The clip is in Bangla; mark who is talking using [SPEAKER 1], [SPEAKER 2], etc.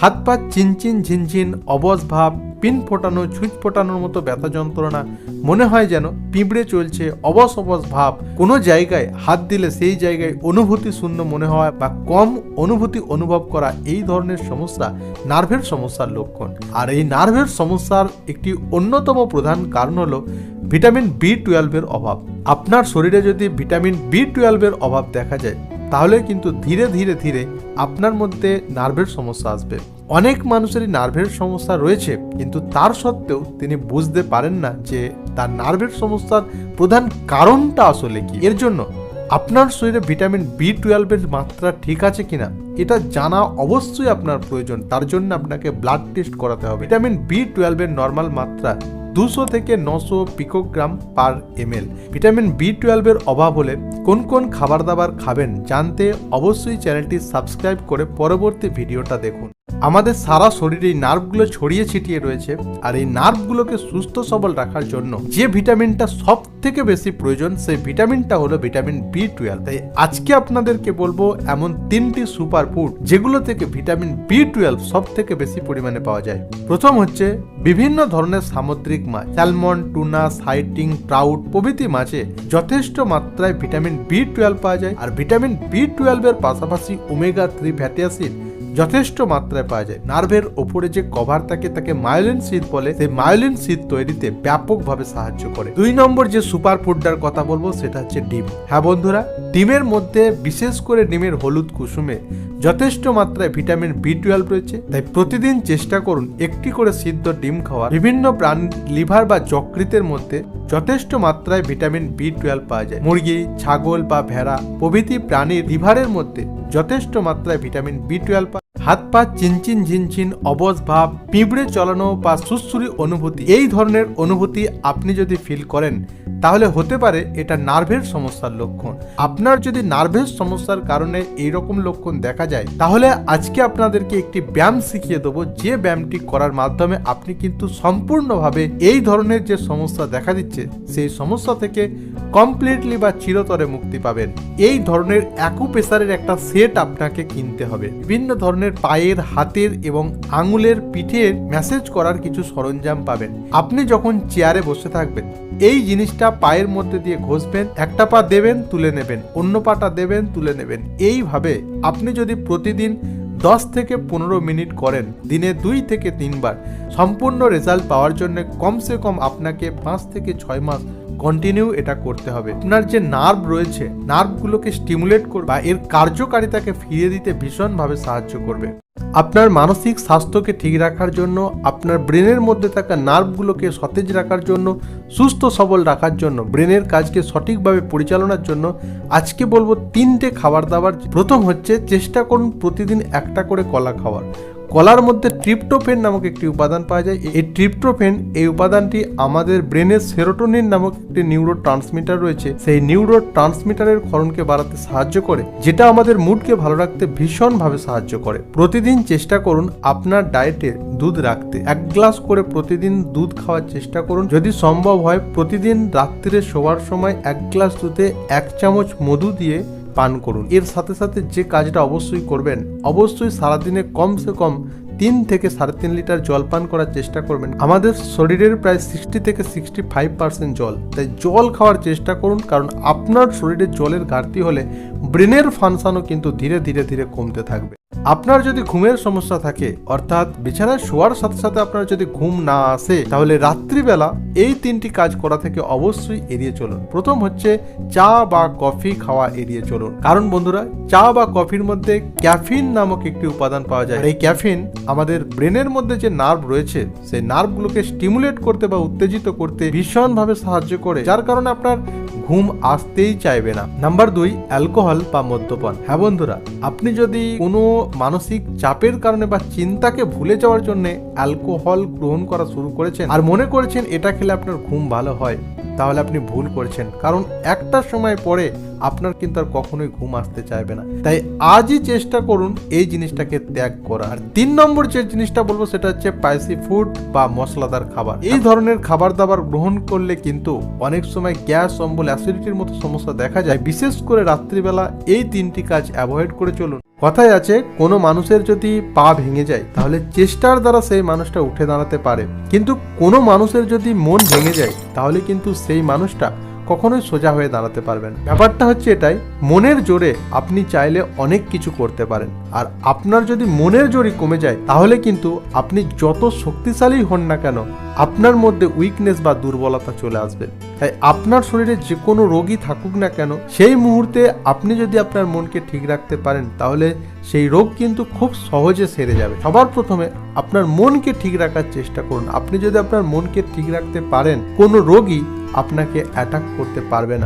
[SPEAKER 1] হাত পা চিনচিন ঝিনঝিন অবশ ভাব, পিন ফোটানো, ছুঁচ ফোটানোর মতো ব্যথা যন্ত্রণা, মনে হয় যেন পিঁপড়ে চলছে অবস অবস ভাব। কোনো জায়গায় হাত দিলে সেই জায়গায় অনুভূতি শূন্য মনে হয় বা কম অনুভূতি অনুভব করা এই ধরনের সমস্যা নার্ভের সমস্যার লক্ষণ। আর এই নার্ভের সমস্যার একটি অন্যতম প্রধান কারণ হলো ভিটামিন বি টুয়েলভের অভাব। আপনার শরীরে যদি ভিটামিন বি টুয়েলভের অভাব দেখা যায় তাহলে কিন্তু ধীরে ধীরে ধীরে আপনার মধ্যে নার্ভের সমস্যা আসবে। অনেক মানুষেরই নার্ভের সমস্যা রয়েছে, কিন্তু তার সত্ত্বেও তিনি বুঝতে পারেন না যে তার নার্ভের সমস্যার প্রধান কারণটা আসলে কি। এর জন্য আপনার শরীরে ভিটামিন বি টুয়েলভের মাত্রা ঠিক আছে কিনা, এটা জানা অবশ্যই আপনার প্রয়োজন। তার জন্য আপনাকে ব্লাড টেস্ট করাতে হবে। ভিটামিন বি টুয়েলভের নর্মাল মাত্রা দুশো থেকে নশো picogram per ML. Vitamin B টুয়েলভের অভাব হলে কোন কোন খাবার দাবার খাবেন জানতে অবশ্যই চ্যানেলটি সাবস্ক্রাইব করে পরবর্তী ভিডিওটা দেখুন। আমাদের সারা শরীরে এই নার্ভগুলো ছড়িয়ে ছিটিয়ে রয়েছে আর এই নার্ভগুলোকে সুস্থ সবল রাখার জন্য যে ভিটামিনটা সব থেকে বেশি প্রয়োজন, সেই ভিটামিনটা হলো ভিটামিন বি টুয়েলভ তাই আজকে আপনাদেরকে বলব এমন তিনটি সুপার ফুড যেগুলো থেকে ভিটামিন বি টুয়েলভ সব থেকে বেশি পরিমাণে পাওয়া যায়। প্রথম হচ্ছে বিভিন্ন ধরনের সামুদ্রিক মাছ, স্যালমন, টুনা, সাইটিং ট্রাউট প্রভৃতি মাছে যথেষ্ট মাত্রায় ভিটামিন বি টুয়েলভ পাওয়া যায়। আর ভিটামিন বি টুয়েলভের পাশাপাশি ওমেগা থ্রি ফ্যাটি অ্যাসিড যথেষ্ট মাত্রায় পাওয়া যায়। নার্ভের ওপরে যে কভার থাকে, তাকে মায়োলিন শীত বলে। সেই মায়োলিন শীত তৈরিতে ব্যাপকভাবে সাহায্য করে। দুই নম্বর যে সুপার ফুডটার কথা বলব, সেটা হচ্ছে ডিম। হ্যাঁ বন্ধুরা, ডিমের মধ্যে বিশেষ করে ডিমের হলুদ কুসুমে যথেষ্ট মাত্রায় ভিটামিন বি টুয়েলভ রয়েছে। তাই প্রতিদিন চেষ্টা করুন একটি করে সিদ্ধ ডিম খাওয়া বিভিন্ন প্রাণী, লিভার বা যকৃতের মধ্যে যথেষ্ট মাত্রায় ভিটামিন বি টুয়েলভ পাওয়া যায়। মুরগি, ছাগল বা ভেড়া প্রভৃতি প্রাণীর লিভারের মধ্যে যথেষ্ট মাত্রায় ভিটামিন বি টুয়েলভ হাত পা চিনচিন ঝিনচিন অবশ ভাব, পিঁপড়ে চলানো বা সুস্থুরি অনুভূতি, এই ধরনের অনুভূতি আপনি যদি ফিল করেন, তাহলে হতে পারে এটা নার্ভের সমস্যার লক্ষণ। আপনার যদি নার্ভের সমস্যার কারণে এই রকম লক্ষণ দেখা যায়, তাহলে আজকে আপনাদেরকে একটি ব্যায়াম শিখিয়ে দেবো। যে ব্যায়ামটি করার মাধ্যমে আপনি কিন্তু সম্পূর্ণভাবে এই ধরনের যে সমস্যা দেখা দিচ্ছে, সেই সমস্যা থেকে কমপ্লিটলি বা চিরতরে মুক্তি পাবেন। এই ধরনের অ্যাকুপ্রেসারের একটা সেট আপনাকে কিনতে হবে। বিভিন্ন ধরনের পায়ের, হাতের এবং আঙুলের পিঠের ম্যাসেজ করার কিছু সরঞ্জাম পাবেন। আপনি যখন চেয়ারে বসে থাকবেন, এই জিনিসটা পায়ের মধ্যে দিয়ে ঘষবেন, একটা পা দেবেন, তুলে নেবেন, অন্য পাটা দেবেন, তুলে নেবেন। এইভাবে আপনি যদি প্রতিদিন দশ থেকে পনেরো মিনিট করেন, দিনে দুই থেকে তিনবার, সম্পূর্ণ রেজাল্ট পাওয়ার জন্য কমসে কম আপনাকে পাঁচ থেকে ছয় মাস কন্টিনিউ এটা করতে হবে। আপনার যে নার্ভ রয়েছে নার্ভগুলোকে স্টিমুলেট করবে বা এর কার্যকারিতাকে ফিরিয়ে দিতে ভীষণভাবে সাহায্য করবে। আপনার মানসিক স্বাস্থ্যকে ঠিক রাখার জন্য, আপনার ব্রেনের মধ্যে থাকা নার্ভগুলোকে সতেজ রাখার জন্য, সুস্থ সবল রাখার জন্য, ব্রেনের কাজকে সঠিকভাবে পরিচালনার জন্য আজকে বলব তিনটে খাবার দাবার। প্রথম হচ্ছে, চেষ্টা করুন প্রতিদিন একটা করে কলা খাওয়ার। কলার মধ্যে ট্রিপ্টোফেন নামক একটি উপাদান পাওয়া যায়। এই ট্রিপ্টোফেন, এই উপাদানটি আমাদের ব্রেনের সেরোটোনিন নামক একটি নিউরো ট্রান্সমিটার রয়েছে। সেই নিউরো ট্রান্সমিটারের ক্ষরণকে বাড়াতে সাহায্য করে, যেটা আমাদের মুডকে ভালো রাখতে ভীষণভাবে সাহায্য করে। প্রতিদিন চেষ্টা করুন আপনার ডায়েটে দুধ রাখতে। এক গ্লাস করে প্রতিদিন দুধ খাওয়ার চেষ্টা করুন। যদি সম্ভব হয়, প্রতিদিন রাত্রিরে শোয়ার সময় এক গ্লাস দুধে এক চামচ মধু দিয়ে পান করুন। এর সাথে সাথে যে কাজটা অবশ্যই করবেন, অবশ্যই সারাদিনে কমসে কম তিন থেকে সাড়ে তিন লিটার জল পান করার চেষ্টা করবেন। আমাদের শরীরের প্রায় সিক্সটি থেকে সিক্সটি ফাইভ পার্সেন্ট জল। তাই জল খাওয়ার চেষ্টা করুন, কারণ আপনার শরীরে জলের ঘাটতি হলে ব্রেনের ফাংশানও কিন্তু ধীরে ধীরে ধীরে কমতে থাকবে। আপনার যদি ঘুমের সমস্যা থাকে, অর্থাৎ বিছানায় শোয়ার সাথে সাথে আপনার যদি ঘুম না আসে, তাহলে রাত্রিবেলা এই তিনটি কাজ করা থেকে অবশ্যই এড়িয়ে চলুন। প্রথম হচ্ছে চা বা কফি খাওয়া এড়িয়ে চলুন। কারণ বন্ধুরা, চা বা কফির মধ্যে ক্যাফিন নামক একটি উপাদান পাওয়া যায়। এই ক্যাফিন আমাদের ব্রেনের মধ্যে যে নার্ভ রয়েছে, সেই নার্ভগুলোকে স্টিমুলেট করতে বা উত্তেজিত করতে ভীষণভাবে সাহায্য করে, যার কারণে আপনার ঘুম আসতেই চাইবে না। নাম্বার দুই, অ্যালকোহল বা মদ্যপান। হ্যাঁ বন্ধুরা, আপনি যদি কোনো মানসিক চাপের কারণে বা চিন্তাকে ভুলে যাওয়ার জন্য অ্যালকোহল গ্রহণ করা শুরু করেছেন আর মনে করেছেন এটা খেলে আপনার ঘুম ভালো হয় তাহলে আপনি ভুল করছেন। কারণ একটা সময় পরে আপনার কিন্তু আর কখনোই ঘুম আসতে চাইবে না। তাই আজই চেষ্টা করুন এই জিনিসটাকে ত্যাগ করার তিন নম্বর যে জিনিসটা বলব সেটা হচ্ছে স্পাইসি ফুড বা মশলাদার খাবার। এই ধরনের খাবার দাবার গ্রহণ করলে কিন্তু অনেক সময় গ্যাস, অম্বল অ্যাসিডিটির মতো সমস্যা দেখা যায়। বিশেষ করে রাত্রিবেলা এই তিনটি কাজ অ্যাভয়েড করে চলুন। কথায় আছে, কোনো মানুষের যদি পা ভেঙে যায়, তাহলে চেষ্টার দ্বারা সেই মানুষটা উঠে দাঁড়াতে পারে। কিন্তু কোনো মানুষের যদি মন ভেঙে যায়, তাহলে কিন্তু সেই মানুষটা কখনোই সোজা হয়ে দাঁড়াতে পারবেন ব্যাপারটা হচ্ছে এটাই, মনের জোরে আপনি চাইলে অনেক কিছু করতে পারেন। আর আপনার যদি মনের জোরই কমে যায়, তাহলে কিন্তু আপনি যত শক্তিশালী হন না কেন, আপনার মধ্যে উইকনেস বা দুর্বলতা চলে আসবে। তাই আপনার শরীরে যে কোনো রোগই থাকুক না কেন, সেই মুহূর্তে আপনি যদি আপনার মনকে ঠিক রাখতে পারেন, তাহলে সেই রোগ কিন্তু খুব সহজে সেরে যাবে। সবার প্রথমে আপনার মনকে ঠিক রাখার চেষ্টা করুন। আপনি যদি আপনার মনকে ঠিক রাখতে পারেন, কোনো রোগই আপনাকে অ্যাটাক করতে পারবে না।